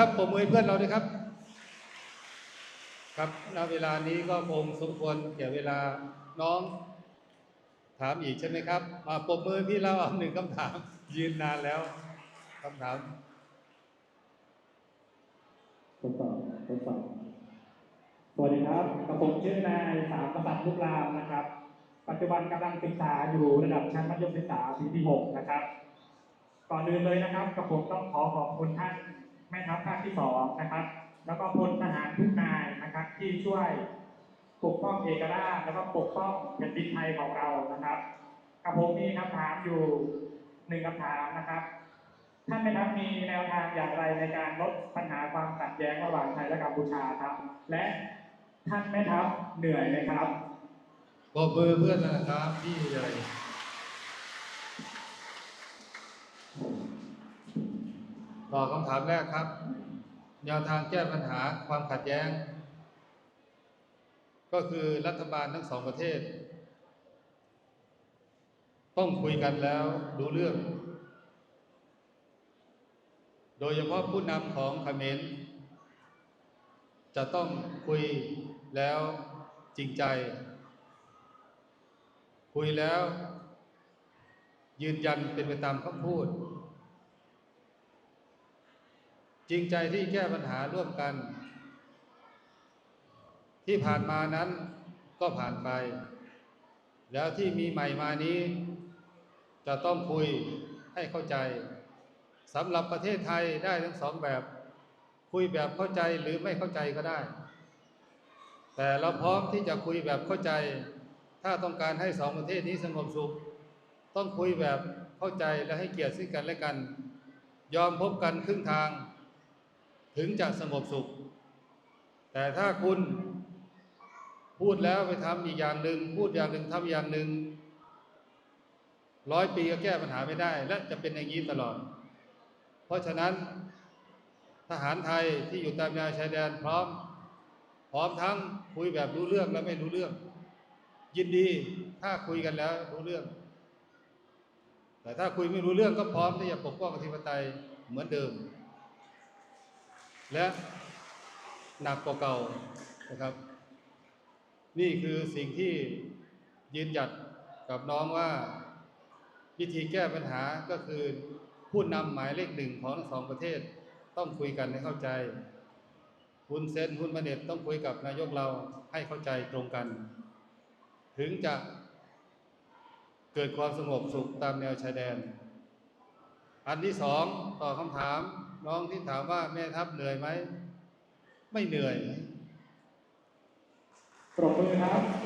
ครับผมมือให้เพื่อนเราด้วยครับ ครับณเวลานี้ก็คงสมควรแก่เวลาน้อง ถามอีกใช่ไหมครับ มาปมมือพี่เราเอาหนึ่งคำถาม ยืนนานแล้วคำถามทดสอบทดสอบสวัสดีครับกับผมชื่อนายสามประสันลูกรามนะครับ ปัจจุบันกำลังศึกษาอยู่ระดับชั้นมัธยมศึกษาปีที่หกนะครับ ก่อนอื่นเลยนะครับกับผมต้องขอขอบคุณท่าน แม่ทัพภาคที่สองนะครับ แล้วก็พลทหารทุกนายนะครับ ที่ช่วยปกป้องเอกราชแล้วก็ปกป้องแผ่นดินไทยของเรานะครับกับผมมีคำถามอยู่หนึ่งคำถามนะครับท่านแม่ทัพมีแนวทางอย่างไรในการลดปัญหาความขัดแย้งระหว่างไทยและกัมพูชาครับ และท่านแม่ทัพเหนื่อยไหมครับปรบมือเพื่อนนะครับพี่ใหญ่ อบคำถามแรกครับ แนวทางแก้ปัญหาความขัดแย้ง ก็คือรัฐบาลทั้งสองประเทศ ต้องคุยกันแล้วดูเรื่อง โดยเฉพาะผู้นำของเขมรจะต้องคุยแล้วจริงใจ คุยแล้วยืนยันเป็นไปตามคำพูด จริงใจที่แก้ปัญหาร่วมกัน ที่ผ่านมานั้นก็ผ่านไป แล้วที่มีใหม่มานี้ จะต้องคุยให้เข้าใจสำหรับประเทศไทยได้ทั้งสองแบบ คุยแบบเข้าใจหรือไม่เข้าใจก็ได้ แต่เราพร้อมที่จะคุยแบบเข้าใจ ถ้าต้องการให้สองประเทศนี้สงบสุข ต้องคุยแบบเข้าใจและให้เกียรติซึ่งกันและกัน ยอมพบกันครึ่งทาง ถึงจะสงบสุข แต่ถ้าคุณพูดแล้วไปทำอีกอย่างหนึ่งพูดอย่างหนึ่งทำอีกอย่างหนึ่งร้อยปีก็แก้ปัญหาไม่ได้ และจะเป็นอย่างนี้ตลอด เพราะฉะนั้นทหารไทยที่อยู่ตามแนวชายแดนพร้อม พร้อมทั้งคุยแบบรู้เรื่องและไม่รู้เรื่อง ยินดีถ้าคุยกันแล้วรู้เรื่อง แต่ถ้าคุยไม่รู้เรื่องก็พร้อมที่จะปกป้องอธิปไตยเหมือนเดิม และหนักกว่าเก่านะครับ นี่คือสิ่งที่ยืนหยัดกับน้องว่าวิธีแก้ปัญหาก็คือผู้นำหมายเลขหนึ่งของทั้งสองประเทศต้องคุยกันให้เข้าใจคุณเซนคุณมาเน็ตต้องคุยกับนายกเราให้เข้าใจตรงกัน ถึงจะเกิดความสงบสุขตามแนวชายแดน อันที่สองต่อบคำถาม น้องที่ถามว่าแม่ทัพเหนื่อยไหม ไม่เหนื่อยปรบมือครับ